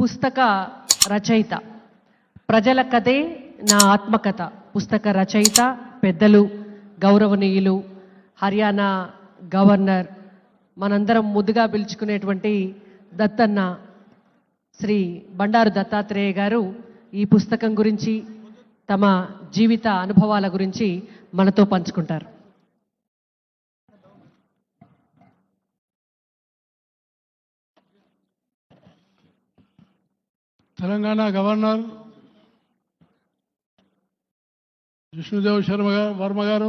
పుస్తక రచయిత. ప్రజల కథే నా ఆత్మకథ. పుస్తక రచయిత పెద్దలు గౌరవనీయులు హర్యానా గవర్నర్ మనందరం ముద్దుగా పిలుచుకునేటువంటి దత్తన్న శ్రీ బండారు దత్తాత్రేయ గారు ఈ పుస్తకం గురించి తమ జీవిత అనుభవాల గురించి మనతో పంచుకుంటారు. తెలంగాణ గవర్నర్ విష్ణుదేవ్ శర్మ గారు వర్మ గారు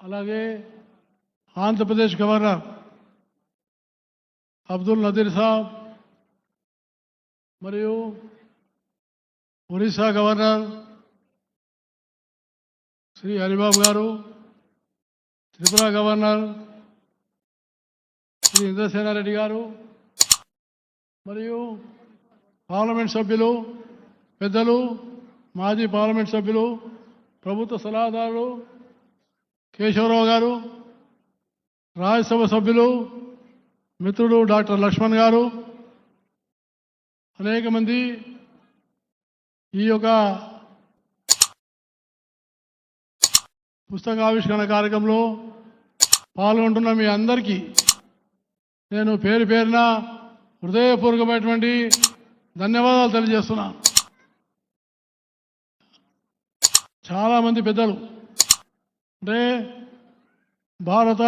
అలాగే ఆంధ్రప్రదేశ్ గవర్నర్ అబ్దుల్ నదీర్ సాబ్ మరియు ఒరిస్సా గవర్నర్ శ్రీ హరిబాబు గారు త్రిపుర గవర్నర్ శ్రీ ఇంద్రసేనారెడ్డి గారు మరియు పార్లమెంట్ సభ్యులు పెద్దలు మాజీ పార్లమెంట్ సభ్యులు ప్రభుత్వ సలహాదారులు కేశవరావు గారు రాజ్యసభ సభ్యులు మిత్రుడు డాక్టర్ లక్ష్మణ్ గారు అనేక మంది ఈ యొక్క పుస్తకావిష్కరణ కార్యక్రమంలో పాల్గొంటున్న మీ అందరికీ నేను పేరు పేరున హృదయపూర్వకమైనటువంటి ధన్యవాదాలు తెలియజేస్తున్నాను చాలామంది పెద్దలు అంటే భారత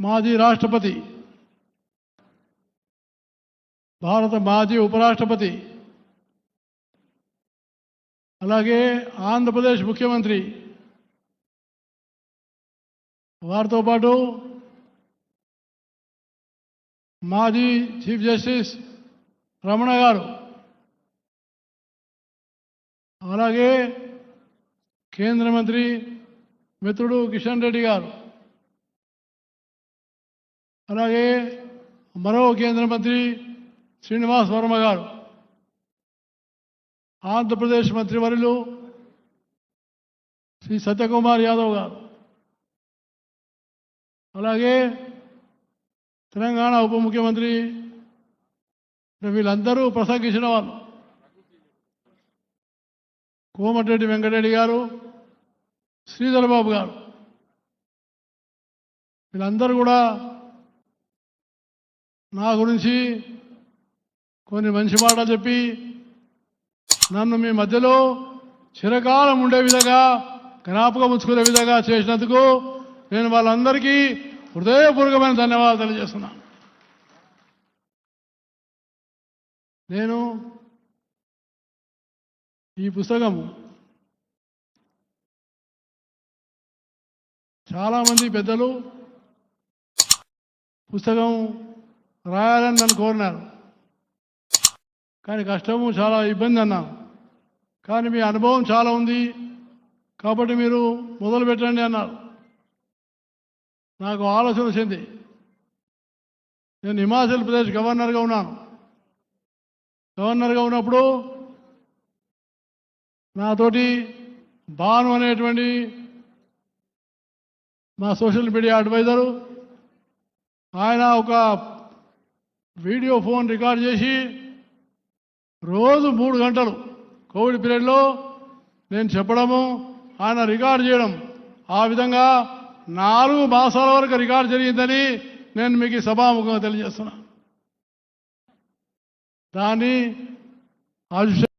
మాజీ రాష్ట్రపతి భారత మాజీ ఉపరాష్ట్రపతి అలాగే ఆంధ్రప్రదేశ్ ముఖ్యమంత్రి వారితో పాటు మాజీ చీఫ్ జస్టిస్ రమణ గారు. అలాగే కేంద్ర మంత్రి మిత్రుడు కిషన్ రెడ్డి గారు. అలాగే మరో కేంద్ర మంత్రి శ్రీనివాస్ వర్మ గారు. ఆంధ్రప్రదేశ్ మంత్రివర్యులు శ్రీ సత్యకుమార్ యాదవ్ గారు. అలాగే తెలంగాణ ఉప ముఖ్యమంత్రి వీళ్ళందరూ ప్రసంగించిన వాళ్ళు కోమటిరెడ్డి వెంకటరెడ్డి గారు శ్రీధర్ బాబు గారు. వీళ్ళందరూ కూడా నా గురించి కొన్ని మంచి మాటలు చెప్పి నన్ను మీ మధ్యలో చిరకాలం ఉండే విధంగా జ్ఞాపకం ఉంచుకునే విధంగా చేసినందుకు నేను వాళ్ళందరికీ హృదయపూర్వకమైన ధన్యవాదాలు తెలియజేస్తున్నాను. నేను ఈ పుస్తకము చాలామంది పెద్దలు పుస్తకం రాయాలని నన్ను కోరినారు. కానీ కష్టము చాలా ఇబ్బంది అన్నాను. కానీ మీ అనుభవం చాలా ఉంది. కాబట్టి మీరు మొదలు పెట్టండి అన్నారు. నాకు ఆలోచన వచ్చింది. నేను హిమాచల్ ప్రదేశ్ గవర్నర్గా ఉన్నాను. గవర్నర్గా ఉన్నప్పుడు నాతోటి భాను అనేటువంటి మా సోషల్ మీడియా అడ్వైజరు ఆయన ఒక వీడియో ఫోన్ రికార్డ్ చేసి రోజు మూడు గంటలు కోవిడ్ పీరియడ్లో నేను చెప్పడము ఆయన రికార్డ్ చేయడం ఆ విధంగా నాలుగు మాసాల వరకు రికార్డ్ జరిగిందని నేను మీకు ఈ సభాముఖంగా తెలియజేస్తున్నా దాన్ని ఆయుష్